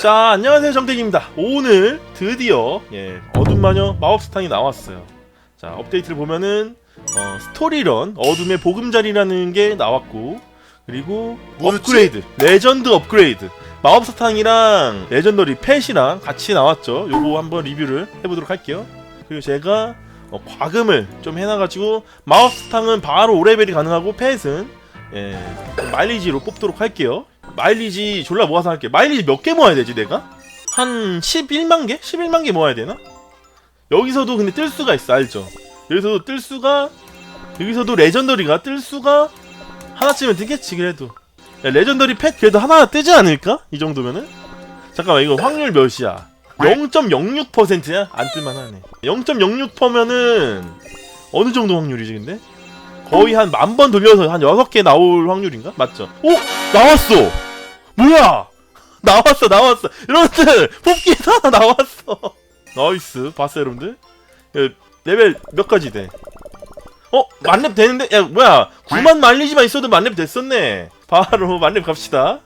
자 안녕하세요 정택입니다. 오늘 드디어 예, 어둠마녀 마법스탄이 나왔어요. 자 업데이트를 보면은 어, 스토리런 어둠의 보금자리라는 게 나왔고 그리고 뭐였지? 업그레이드 레전드 업그레이드. 마법사탕이랑 레전더리 펫이랑 같이 나왔죠. 요거 한번 리뷰를 해보도록 할게요. 그리고 제가 어, 과금을 좀 해놔가지고 마법사탕은 바로 5레벨이 가능하고 펫은 예, 마일리지로 뽑도록 할게요 마일리지 졸라 모아서 할게. 마일리지 몇 개 모아야 되지 내가? 한 11만 개? 11만 개 모아야 되나? 여기서도 근데 뜰 수가 있어 알죠? 여기서도 뜰 수가 여기서도 레전더리가 뜰 수가 하나쯤은 뜨겠지 그래도 야, 레전더리 펫 그래도 하나 뜨지 않을까? 이 정도면은? 잠깐만 이거 확률 몇이야? 0.06%야? 안 뜰만하네 0.06%면은 어느 정도 확률이지 근데? 거의 한 만 번 돌려서 한 6개 나올 확률인가? 맞죠? 오! 나왔어! 뭐야! 나왔어, 나왔어! 여러분들! 뽑기에서 하나 나왔어! 나이스. 봤어요, 여러분들? 야, 레벨 몇 가지 돼? 어? 만렙 되는데? 야, 뭐야! 9만 말리지만 있어도 만렙 됐었네! 바로 만렙 갑시다.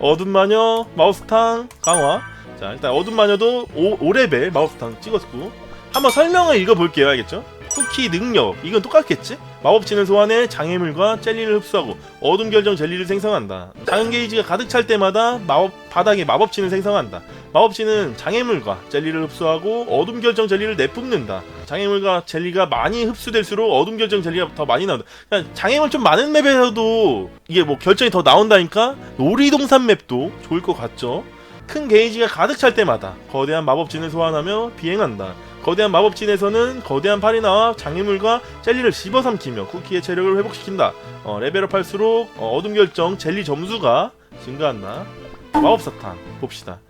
어둠 마녀, 마우스탕, 강화. 자, 일단 어둠 마녀도 5, 5레벨 마우스탕 찍었고. 한번 설명을 읽어볼게요, 알겠죠? 쿠키 능력. 이건 똑같겠지? 마법진을 소환해 장애물과 젤리를 흡수하고 어둠 결정 젤리를 생성한다. 장애 게이지가 가득 찰 때마다 마법 바닥에 마법진을 생성한다. 마법진은 장애물과 젤리를 흡수하고 어둠 결정 젤리를 내뿜는다. 장애물과 젤리가 많이 흡수될수록 어둠 결정 젤리가 더 많이 나온다. 그냥 장애물 좀 많은 맵에서도 이게 뭐 결정이 더 나온다니까 놀이동산 맵도 좋을 것 같죠. 큰 게이지가 가득 찰 때마다 거대한 마법 진을 소환하며 비행한다. 거대한 마법진에서는 거대한 팔이 나와 장애물과 젤리를 집어삼키며 쿠키의 체력을 회복시킨다. 어, 레벨업 할수록 어, 둠 결정 젤리 점수가 증가한다. 마법사탕 봅시다.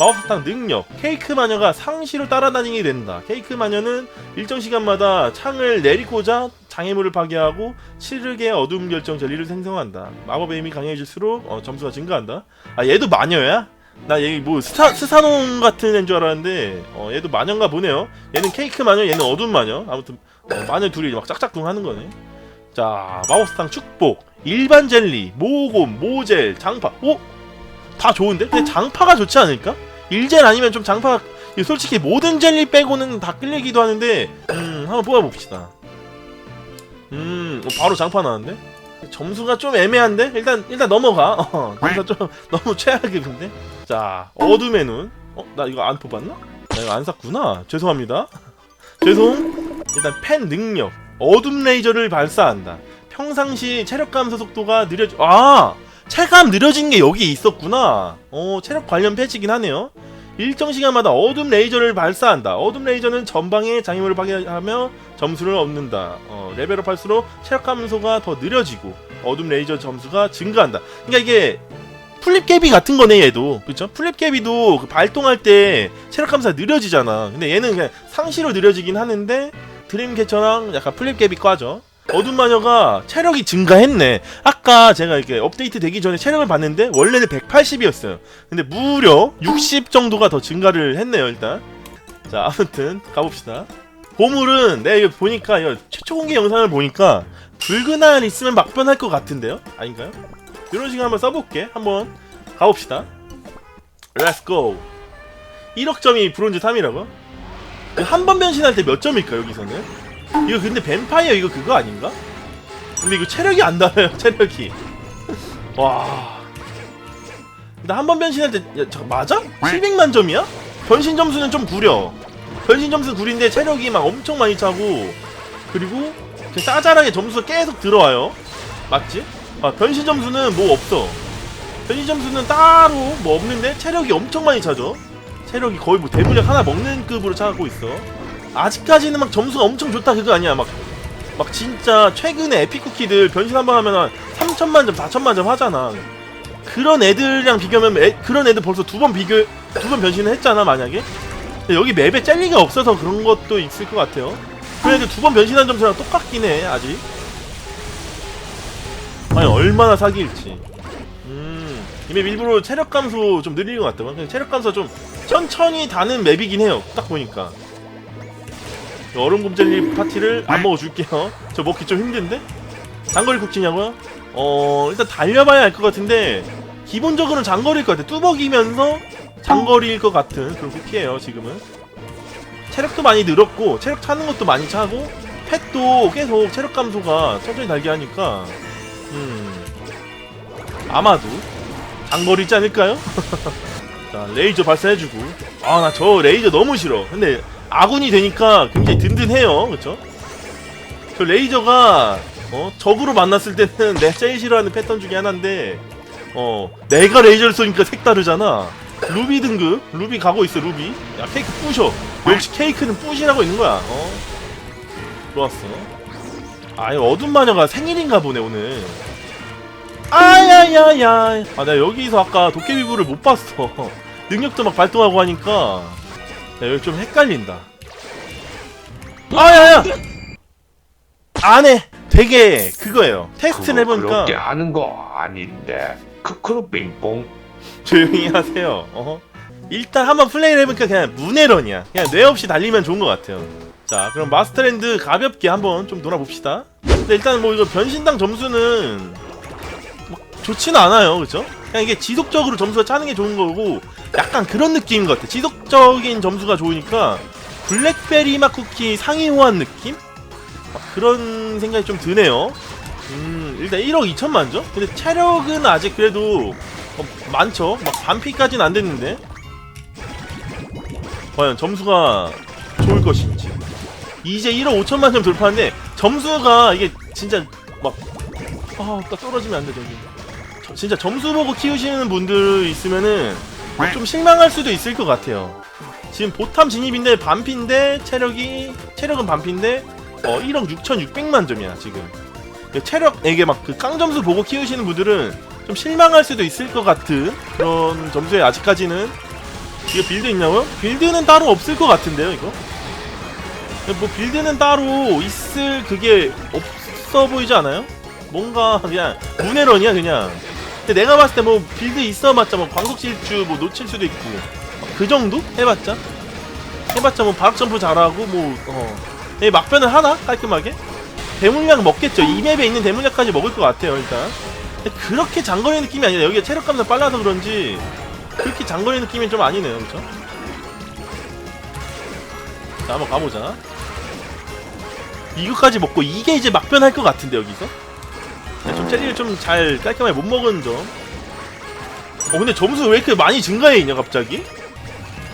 마법사탕 능력 케이크 마녀가 상시로 따라다니게 된다. 케이크 마녀는 일정 시간마다 창을 내리고자 장애물을 파괴하고 7르게 어둠 결정 젤리를 생성한다. 마법의 힘이 강해질수록 어, 점수가 증가한다. 아 얘도 마녀야? 나 얘 뭐 스타 스사농 같은 애인 줄 알았는데 어, 얘도 마녀인가 보네요. 얘는 케이크 마녀, 얘는 어둠 마녀. 아무튼 어, 마녀 둘이 막 짝짝꿍 하는 거네. 자 마법사탕 축복, 일반 젤리, 모곰, 모젤, 장파. 오, 다 좋은데? 근데 장파가 좋지 않을까? 일젤 아니면 좀 장파. 솔직히 모든 젤리 빼고는 다 끌리기도 하는데, 음 한번 뽑아봅시다. 음 어, 바로 장파 나왔는데? 점수가 좀 애매한데 일단 일단 넘어가. 어, 점수가 좀 너무 최악인데. 자 어둠의 눈. 어 나 이거 안 뽑았나? 나 이거 안 샀구나. 죄송합니다. 죄송. 일단 펜 능력. 어둠 레이저를 발사한다. 평상시 체력 감소 속도가 느려지. 아 체감 느려진 게 여기 있었구나. 어 체력 관련 패치긴 하네요. 일정 시간마다 어둠 레이저를 발사한다. 어둠 레이저는 전방의 장애물을 파괴하며 점수를 얻는다. 어, 레벨업 할수록 체력 감소가 더 느려지고 어둠 레이저 점수가 증가한다. 그러니까 이게 플립개비 같은 거네 얘도 그렇죠? 플립개비도 그 발동할 때 체력 감소가 느려지잖아. 근데 얘는 그냥 상시로 느려지긴 하는데 드림캐쳐랑 약간 플립개비 과죠. 어둠 마녀가 체력이 증가했네. 아까 제가 이렇게 업데이트 되기 전에 체력을 봤는데 원래는 180이었어요. 근데 무려 60 정도가 더 증가를 했네요, 일단. 자, 아무튼 가봅시다. 보물은 내가 이거 보니까 이거 최초 공개 영상을 보니까 붉은 알 있으면 막변할 것 같은데요? 아닌가요? 이런 식으로 한번 써볼게. 한번 가봅시다. Let's go. 1억 점이 브론즈 3이라고? 한 번 변신할 때 몇 점일까 여기서는? 이거 근데 뱀파이어 이거 그거 아닌가? 근데 이거 체력이 안 달아요 체력이 와 근데 한번 변신할 때 야, 잠깐 맞아? 700만 점이야? 변신 점수는 좀 구려 변신 점수 구린데 체력이 막 엄청 많이 차고 그리고 그냥 짜잘하게 점수가 계속 들어와요 맞지? 아 변신 점수는 뭐 없어 변신 점수는 따로 뭐 없는데 체력이 엄청 많이 차죠 체력이 거의 뭐 대물약 하나 먹는 급으로 차고 있어 아직까지는 막 점수가 엄청 좋다 그거 아니야 막 막 진짜 최근에 에피쿠키들 변신 한 번 하면 한 3천만 점, 4천만 점 하잖아. 그런 애들이랑 비교하면 애, 그런 애들 벌써 두 번 비교 두 번 변신을 했잖아 만약에. 여기 맵에 젤리가 없어서 그런 것도 있을 것 같아요. 그 애들 두번 변신한 점수랑 똑같긴 해 아직. 아니 얼마나 사기일지. 음, 이 맵 일부러 체력 감소 좀 느린 것 같더만. 그냥 체력 감소 좀 천천히 다는 맵이긴 해요. 딱 보니까. 얼음 곰젤리 파티를 안 먹어줄게요. 저 먹기 좀 힘든데? 장거리 쿠키냐고요? 어 일단 달려봐야 알 것 같은데 기본적으로는 장거리일 것 같아. 뚜벅이면서 장거리일 것 같은 그런 쿠키예요 지금은 체력도 많이 늘었고 체력 차는 것도 많이 차고 펫도 계속 체력 감소가 천천히 달게 하니까 음. 아마도 장거리지 않을까요? 자 레이저 발사해주고. 아 나 저 레이저 너무 싫어. 근데 아군이 되니까 굉장히 든든해요. 그쵸? 저 레이저가 어 적으로 만났을 때는 내가 제일 싫어하는 패턴 중에 하나인데 어 내가 레이저를 쏘니까 색다르잖아. 루비 등급? 루비 가고 있어 루비. 야 케이크 부셔. 역시 케이크는 부시라고 있는 거야. 어. 좋았어 아 이거 어둠 마녀가 생일인가 보네 오늘. 아야야야. 아 내가 여기서 아까 도깨비불을 못 봤어. 능력도 막 발동하고 하니까. 야, 여기 좀 헷갈린다. 아야야! 안해. 되게 그거예요. 테스트를 그거 해보니까 그렇게 하는 거 아닌데. 크크로 빙봉 조용히 하세요. 어? 일단 한번 플레이를 해보니까 그냥 문해런이야. 그냥 뇌 없이 달리면 좋은 것 같아요. 자, 그럼 마스터랜드 가볍게 한번 좀 놀아봅시다. 근데 일단 뭐 이거 변신당 점수는 뭐 좋지는 않아요, 그죠? 그냥 이게 지속적으로 점수가 차는 게 좋은 거고 약간 그런 느낌인 것 같아. 지속적인 점수가 좋으니까 블랙베리 맛 쿠키 상위 호환 느낌? 막 그런 생각이 좀 드네요. 음, 일단 1억 2천만 점? 근데 체력은 아직 그래도 어, 많죠? 막 반피까지는 안 됐는데 과연 점수가 좋을 것인지 이제 1억 5천만 점 돌파하는데 점수가 이게 진짜 막 아, 나 떨어지면 안 돼 저기 저- 진짜 점수 보고 키우시는 분들 있으면은 좀 실망할 수도 있을 것 같아요 지금 보탐 진입인데 반피인데 체력이 체력은 반피인데 어 1억 6,600만 점이야 지금 체력 이게 막 그 깡점수 보고 키우시는 분들은 좀 실망할 수도 있을 것 같은 그런 점수에 아직까지는 이거 빌드 있냐고요? 빌드는 따로 없을 것 같은데요 이거? 뭐 빌드는 따로 있을 그게 없어 보이지 않아요? 뭔가 그냥 문해런이야 그냥 근데 내가 봤을 때 뭐 빌드 있어봤자 뭐 광속 질주 뭐 놓칠 수도 있고 그 정도? 해봤자 해봤자 뭐 바락점프 잘하고 뭐 어 막변을 하나? 깔끔하게? 대물약 먹겠죠 이 맵에 있는 대물약까지 먹을 것 같아요 일단 그렇게 장거리 느낌이 아니라 여기가 체력 감도 빨라서 그런지 그렇게 장거리 느낌이 좀 아니네요 그쵸? 자 한번 가보자 이거까지 먹고 이게 이제 막변할 것 같은데 여기서? 네, 좀 체리를 좀 잘 깔끔하게 못 먹은 점. 어, 근데 점수 왜 이렇게 많이 증가해 있냐 갑자기?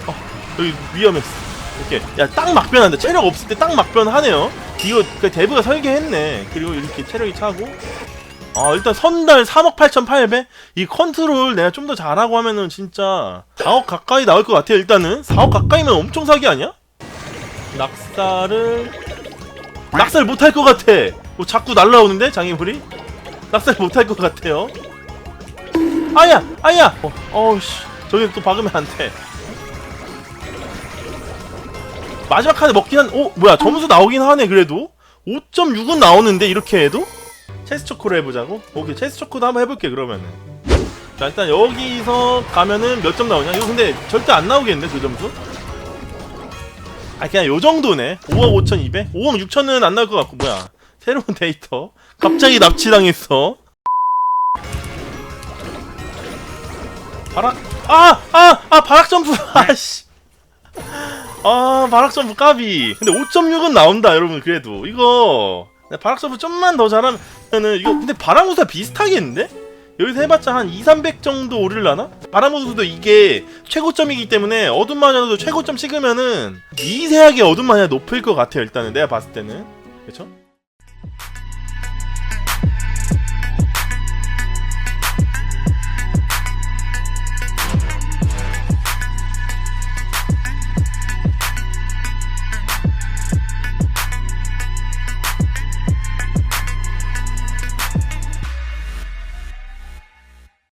어, 여기 위험했어 이렇게 야 딱 막변한다 체력 없을 때 딱 막변하네요. 이거 그 데브가 설계했네. 그리고 이렇게 체력이 차고. 아 일단 선달 3억 8,800? 이 컨트롤 내가 좀 더 잘하고 하면은 진짜 4억 가까이 나올 것 같아요 일단은. 4억 가까이면 엄청 사기 아니야? 낙사를 낙살 못할 것 같아 뭐 자꾸 날라오는데 장애물이? 낙살 못할 것 같아요 아야 아야 어, 어우씨 저기 또 박으면 안돼 마지막 칸에 먹긴 한, 오, 뭐야, 점수 나오긴 하네, 그래도? 5.6은 나오는데, 이렇게 해도? 체스 초코로 해보자고? 오케이, 체스 초코도 한번 해볼게, 그러면은. 자, 일단 여기서 가면은 몇 점 나오냐? 이거 근데 절대 안 나오겠는데, 그 점수? 아, 그냥 요 정도네. 5억 5,200? 5억 6천은 안 나올 것 같고, 뭐야. 새로운 데이터. 갑자기 납치당했어. 바락, 아! 아! 아! 바락 점프! 아씨! 아 바락 점프 까비 근데 5.6은 나온다 여러분 그래도 이거 바락 점프 좀만 더 잘하면은 이거 근데 바람우사 비슷하겠는데? 여기서 해봤자 한 2, 300 정도 오르려나? 바람우수도 이게 최고점이기 때문에 어둠 마녀도 최고점 찍으면은 미세하게 어둠 마녀 높을 것 같아요 일단은 내가 봤을 때는 그쵸?